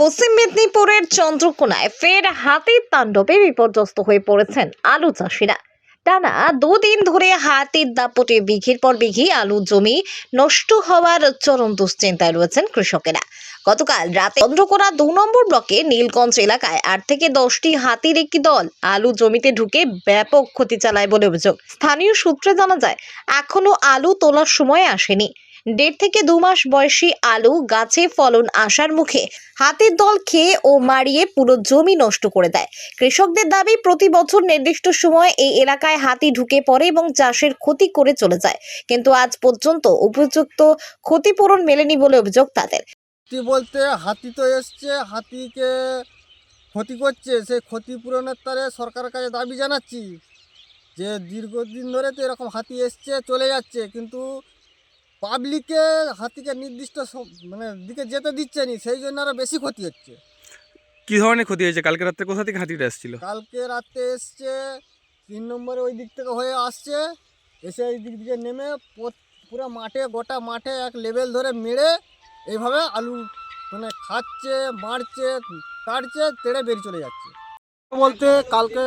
পশ্চিম মেদিনীপুরের চন্দ্রকোনায় ফের হাতির তাণ্ডবে বিপর্যস্ত হয়ে পড়েছেন আলু চাষিরা। টানা দুদিন ধরে হাতির দাপটে বিঘির পর বিঘি আলু জমি নষ্ট হওয়ার চরম দুশ্চিন্তায় রয়েছেন কৃষকেরা। গতকাল রাতে চন্দ্রকোনা দু নম্বর ব্লকে নীলগঞ্জ এলাকায় আট থেকে দশটি হাতির একটি দল আলু জমিতে ঢুকে ব্যাপক ক্ষতি চালায় বলে অভিযোগ। স্থানীয় সূত্রে জানা যায়, এখনও আলু তোলার সময় আসেনি। দেড় থেকে দু মাস বয়সী আলু গাছে ফলন আসার মুখে হাতির দল খেয়ে ও মারিয়ে পুরো জমি নষ্ট করে দেয়। কৃষকদের দাবি, প্রতি বছর নির্দিষ্ট সময় এই এলাকায় হাতি ঢুকে পড়ে এবং চাষের ক্ষতি করে চলে যায়। কিন্তু আজ পর্যন্ত উপযুক্ত ক্ষতিপূরণ মেলেনি বলে অভিযোগ তাদের। বলতে হাতি তো এসছে, হাতিকে ক্ষতি করছে। সেই ক্ষতিপূরণের তারে সরকারের কাছে দাবি জানাচ্ছি যে, দীর্ঘদিন ধরে তো এরকম হাতি এসছে, চলে যাচ্ছে। কিন্তু পাবলিকে হাতিকে নির্দিষ্ট মানে দিকে যেতে দিচ্ছে নি সেই জন্য আরও বেশি ক্ষতি হচ্ছে। কি ধরনের ক্ষতি হয়েছে? কালকে রাত্রে কোথা থেকে হাতিটা এসেছিল? কালকে রাতে এসছে তিন নম্বরে ওই দিক থেকে হয়ে আসছে এসে এই দিক দিয়ে নেমে পো- পুরো মাঠে গোটা মাঠে এক লেভেল ধরে মেরে এইভাবে আলু মানে খাচ্ছে মারছে কাটছে তেড়ে বেরিয়ে চলে যাচ্ছে। বলতে কালকে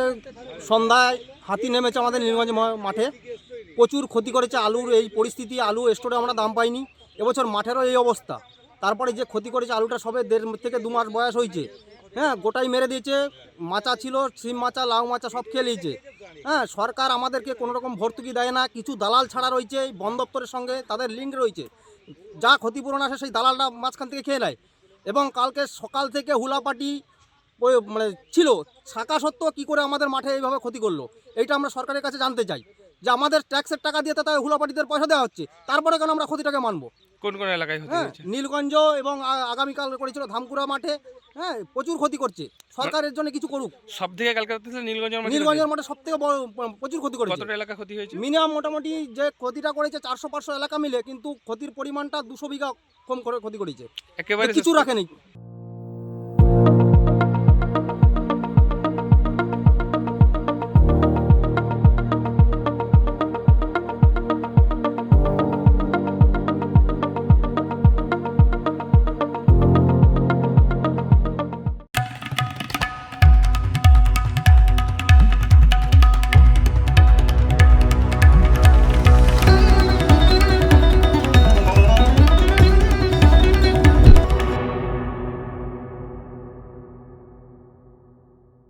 সন্ধ্যায় হাতি নেমেছে আমাদের নীলগঞ্জ মা- মাঠে। প্রচুর ক্ষতি করেছে আলুর এই পরিস্থিতি, আলু স্টোরে আমরা দাম পাইনি। এবছর মাঠেরও এই অবস্থা। তারপরে যে ক্ষতি করেছে আলুটা সবে দেড় থেকে দু মাস বয়স হয়েছে। হ্যাঁ গোটাই মেরে দিয়েছে। মাচা ছিল সিম মাচা, লাউ মাচা সব খেয়ে নিয়েছে। হ্যাঁ সরকার আমাদেরকে কোনো রকম ভর্তুকি দেয় না। কিছু দালাল ছাড়া রয়েছে, বন দপ্তরের সঙ্গে তাদের লিঙ্ক রয়েছে। যা ক্ষতিপূরণ আসে সেই দালালটা মাঝখান থেকে খেয়ে নেয়। এবং কালকে সকাল থেকে হুলাপাটি মানে ছিল। থাকা সত্ত্বেও কী করে আমাদের মাঠে এইভাবে ক্ষতি করল? এইটা আমরা সরকারের কাছে জানতে চাই। যে আমাদের ট্যাক্সের টাকা দিয়ে তাদের হুলাপাটিদের পয়সা দেওয়া হচ্ছে। তারপরে কেন আমরা ক্ষতিটাকে মানবো? কোন কোন এলাকায় হ্যাঁ নীলগঞ্জ এবং আগামীকাল করেছিল ধামকুড়া মাঠে হ্যাঁ প্রচুর ক্ষতি করছে। সরকারের জন্য কিছু করুক। সব থেকে নীলগঞ্জের মাঠে নীলগঞ্জের মাঠে সব থেকে বড় প্রচুর ক্ষতি করেছে। কতটা এলাকা ক্ষতি হয়েছে? মিনিমাম মোটামুটি যে ক্ষতিটা করেছে চারশো পাঁচশো এলাকা মিলে কিন্তু ক্ষতির পরিমাণটা দুশো বিঘা কম করে ক্ষতি করেছে। একেবারে কিছু রাখেনি।